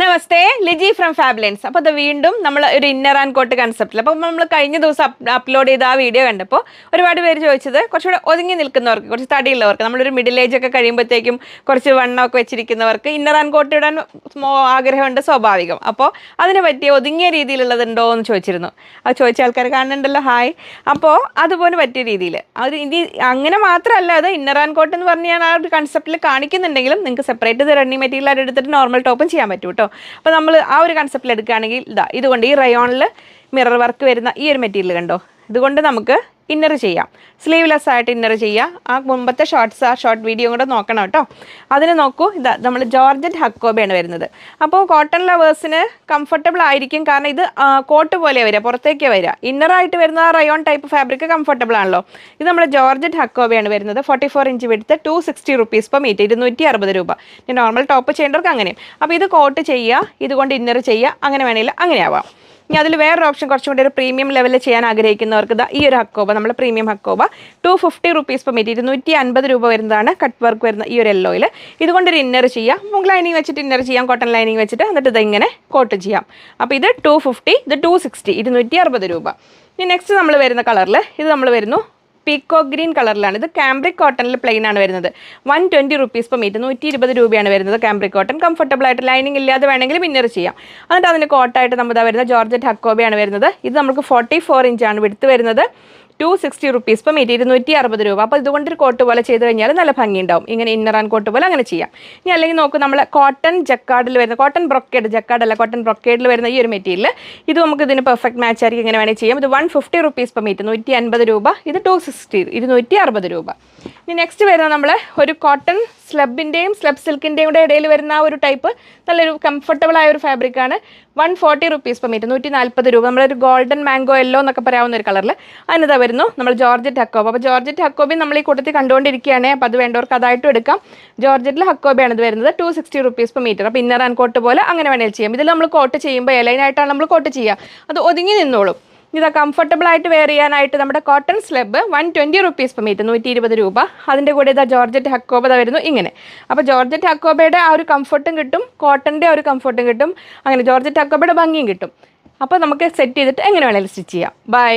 നമസ്തേ Liji from ഫാബ്ലൻസ്. അപ്പോൾ അത് വീണ്ടും നമ്മൾ ഒരു ഇന്നർ ആൻഡ് കോട്ട് കൺസെപ്റ്റിൽ അപ്പോൾ നമ്മൾ കഴിഞ്ഞ ദിവസം അപ്ലോഡ് ചെയ്ത ആ വീഡിയോ കണ്ടപ്പോൾ ഒരുപാട് പേര് ചോദിച്ചത് കുറച്ചുകൂടെ ഒതുങ്ങി നിൽക്കുന്നവർക്ക് കുറച്ച് തടിയുള്ളവർക്ക് നമ്മളൊരു മിഡിൽ ഏജ് ഒക്കെ കഴിയുമ്പോഴത്തേക്കും കുറച്ച് വണ്ണമൊക്കെ വെച്ചിരിക്കുന്നവർക്ക് ഇന്നർ ആൻഡ് കോട്ട് ഇടാൻ ആഗ്രഹമുണ്ട് സ്വാഭാവികം. അപ്പോൾ അതിന് പറ്റിയ ഒതുങ്ങിയ രീതിയിലുള്ളതുണ്ടോ എന്ന് ചോദിച്ചിരുന്നു. അത് ചോദിച്ച ആൾക്കാർ കാണുന്നുണ്ടല്ലോ ഹായ് അപ്പോൾ അതുപോലെ പറ്റിയ രീതിയിൽ അത് ഇനി അങ്ങനെ മാത്രമല്ല അത് ഇന്നർ ആൻഡ് കോട്ട് എന്ന് പറഞ്ഞ് ഞാൻ ആ ഒരു കൺസെപ്റ്റിൽ കാണിക്കുന്നുണ്ടെങ്കിലും നിങ്ങൾക്ക് സെപ്പറേറ്റ് റണ്ണിങ് മെറ്റീരിയൽ എടുത്തിട്ട് നോർമൽ ടോപ്പും ചെയ്യാൻ പറ്റും കേട്ടോ. അപ്പോൾ നമ്മൾ ആ ഒരു കൺസെപ്റ്റിൽ എടുക്കുകയാണെങ്കിൽ ഇതാ ഇതുകൊണ്ട് ഈ റയോണിൽ മിറർ വർക്ക് വരുന്ന ഈ ഒരു മെറ്റീരിയൽ കണ്ടോ? ഇതുകൊണ്ട് നമുക്ക് ഇന്നർ ചെയ്യാം. സ്ലീവ്ലെസ് ആയിട്ട് ഇന്നർ ചെയ്യുക ആ മുമ്പത്തെ ഷോർട്ട്സ് ആ ഷോർട്ട് വീഡിയോ കൂടെ നോക്കണം കേട്ടോ. അതിന് നോക്കൂ ഇതാ നമ്മൾ ജോർജറ്റ് ഹക്കോബയാണ് വരുന്നത്. അപ്പോൾ കോട്ടൺ ലവേഴ്സിന് കംഫർട്ടബിൾ ആയിരിക്കും. കാരണം ഇത് കോട്ട് പോലെ വരിക പുറത്തേക്ക് വരിക. ഇന്നറായിട്ട് വരുന്ന ആ റയോൺ ടൈപ്പ് ഫാബ്രിക് കംഫർട്ടബിൾ ആണല്ലോ. ഇത് നമ്മൾ ജോർജറ്റ് ഹക്കോബയാണ് വരുന്നത്. ഫോർട്ടി ഫോർ ഇഞ്ച് വിടുത്ത് two sixty rupees per metre ഇരുന്നൂറ്റി അറുപത് രൂപ നോർമൽ ടോപ്പ് ചെയ്യേണ്ടവർക്ക് അങ്ങനെയും. അപ്പോൾ ഇത് കോട്ട് ചെയ്യുക ഇതുകൊണ്ട് ഇന്നർ ചെയ്യുക അങ്ങനെ വേണമെങ്കിൽ അങ്ങനെ ആവാം. ഇനി അതിൽ വേറൊരു ഓപ്ഷൻ കുറച്ചും കൂടി ഒരു പ്രീമിയം ലെവലിൽ ചെയ്യാൻ ആഗ്രഹിക്കുന്നവർക്ക് ഈ ഒരു ഹക്കോബ നമ്മൾ premium hakoba two fifty rupees per metre ഇരുന്നൂറ്റി അൻപത് രൂപ വരുന്നതാണ് കട്ട് വർക്ക് വരുന്ന ഈ ഒരു യെല്ലോയിൽ ഇതുകൊണ്ടൊരു ഇന്നർ ചെയ്യാം മുഗ് ലൈനിങ് വെച്ചിട്ട് ഇന്നർ ചെയ്യാം കോട്ടൺ ലൈനിങ് വെച്ചിട്ട് എന്നിട്ട് ഇതെങ്ങനെ കോട്ട് ചെയ്യാം. അപ്പോൾ ഇത് ടു ഫിഫ്റ്റി ഇത് ടു സിക്സ്റ്റി ഇരുന്നൂറ്റി അറുപത് രൂപ. ഇനി നെക്സ്റ്റ് നമ്മൾ വരുന്ന കളറിൽ ഇത് നമ്മൾ വരുന്നു പീക്കോ ഗ്രീൻ കളറിലാണ് ഇത് കാംബ്രിക് കോട്ടണിൽ പ്ലെയിൻ ആണ് വരുന്നത്. One twenty rupees per metre നൂറ്റി ഇരുപത് രൂപയാണ് വരുന്നത് കാംബ്രിക് കോട്ടൺ കംഫർട്ടബിൾ ആയിട്ട് ലൈനിങ് ഇല്ലാതെ വേണമെങ്കിൽ ഇന്നർ ചെയ്യാം. എന്നിട്ട് അതിന് കോട്ടായിട്ട് നമ്മൾ വരുന്നത് ജോർജറ്റ് ഹക്കോബിയാണ് വരുന്നത്. ഇത് നമുക്ക് ഫോർട്ടി ഫോർ ഇഞ്ചാണ് വിടുത്ത് വരുന്നത്. ടു സിക്സ്റ്റി റുപ്പീസ് ഇപ്പം ഇരുന്നൂറ്റി അറുപത് രൂപ. അപ്പോൾ ഇതുകൊണ്ട് ഒരു കോട്ട് പോലെ ചെയ്ത് കഴിഞ്ഞാൽ നല്ല ഭംഗിയുണ്ടാവും. ഇങ്ങനെ ഇന്നർ ആൻഡ് കോട്ട് പോലെ അങ്ങനെ ചെയ്യാം. ഇനി അല്ലെങ്കിൽ നോക്കൂ നമ്മൾ കോട്ടൺ ജക്കാർഡിൽ വരുന്ന കോട്ടൺ ബ്രൊക്കേഡ് ജക്കാർഡ് അല്ല കോട്ടൺ ബ്രൊക്കേഡിൽ വരുന്ന ഈ ഒരു മെറ്റീരിയൽ ഇത് നമുക്ക് ഇതിന് പെർഫെക്റ്റ് മാച്ച് ആയിരിക്കും. ഇങ്ങനെ വേണമെങ്കിൽ ചെയ്യാം. ഇത് one fifty rupees per metre നൂറ്റി അൻപത് രൂപ. ഇത് ടു സിക്സ്റ്റി ഇരുന്നൂറ്റി അറുപത് രൂപ. ഇനി നെക്സ്റ്റ് വരുന്ന നമ്മൾ ഒരു കോട്ടൺ സ്ലബിന്റെയും സ്ലബ് സിൽക്കിന്റെയും കൂടെ ഇടയിൽ വരുന്ന ഒരു ടൈപ്പ് നല്ലൊരു കംഫർട്ടബിൾ ആയ ഒരു ഫാബ്രിക്കാണ് one forty rupees per metre നൂറ്റി നാൽപ്പത് രൂപ. നമ്മളൊരു ഗോൾഡൻ മാംഗോ യെല്ലോ എന്നൊക്കെ പറയാവുന്ന ഒരു കളറിൽ അതിനിതാ വരുന്നു നമ്മൾ ജോർജറ്റ് ഹക്കോബ്. അപ്പോൾ ജോർജറ്റ് ഹക്കോബി നമ്മൾ ഈ കൂട്ടത്തിൽ കണ്ടുകൊണ്ടിരിക്കുകയാണ്. അപ്പോൾ അത് വേണ്ടവർക്ക് അതായിട്ടും എടുക്കാം. ജോർജറ്റിൽ ഹക്കോബിയാണ് ഇത് വരുന്നത്. Two sixty rupees per metre അപ്പോൾ ഇന്നർ ആൻഡ് കോട്ട് പോലെ അങ്ങനെ വേണമെങ്കിൽ ചെയ്യാം. ഇതിൽ നമ്മൾ കോട്ട് ചെയ്യുമ്പോൾ എലൈനായിട്ടാണ് നമ്മൾ കോട്ട് ചെയ്യുക. അത് ഒതുങ്ങി നിന്നോളും. ഇത് കംഫർട്ടബിൾ ആയിട്ട് വെയർ ചെയ്യാനായിട്ട് നമ്മുടെ cotton slub one twenty rupees per metre നൂറ്റി ഇരുപത് രൂപ. അതിന്റെ കൂടെ ഇതാ ജോർജറ്റ് ഹക്കോബ വരുന്നു ഇങ്ങനെ. അപ്പോൾ ജോർജറ്റ് ഹക്കോബയുടെ ആ ഒരു കംഫർട്ടും കിട്ടും കോട്ടന്റെ ഒരു കംഫർട്ടും കിട്ടും അങ്ങനെ ജോർജറ്റ് ഹക്കോബയുടെ ഭംഗിയും കിട്ടും. അപ്പോൾ നമുക്ക് സെറ്റ് ചെയ്തിട്ട് എങ്ങനെ വേണമെങ്കിലും സ്റ്റിച്ച് ചെയ്യാം. ബൈ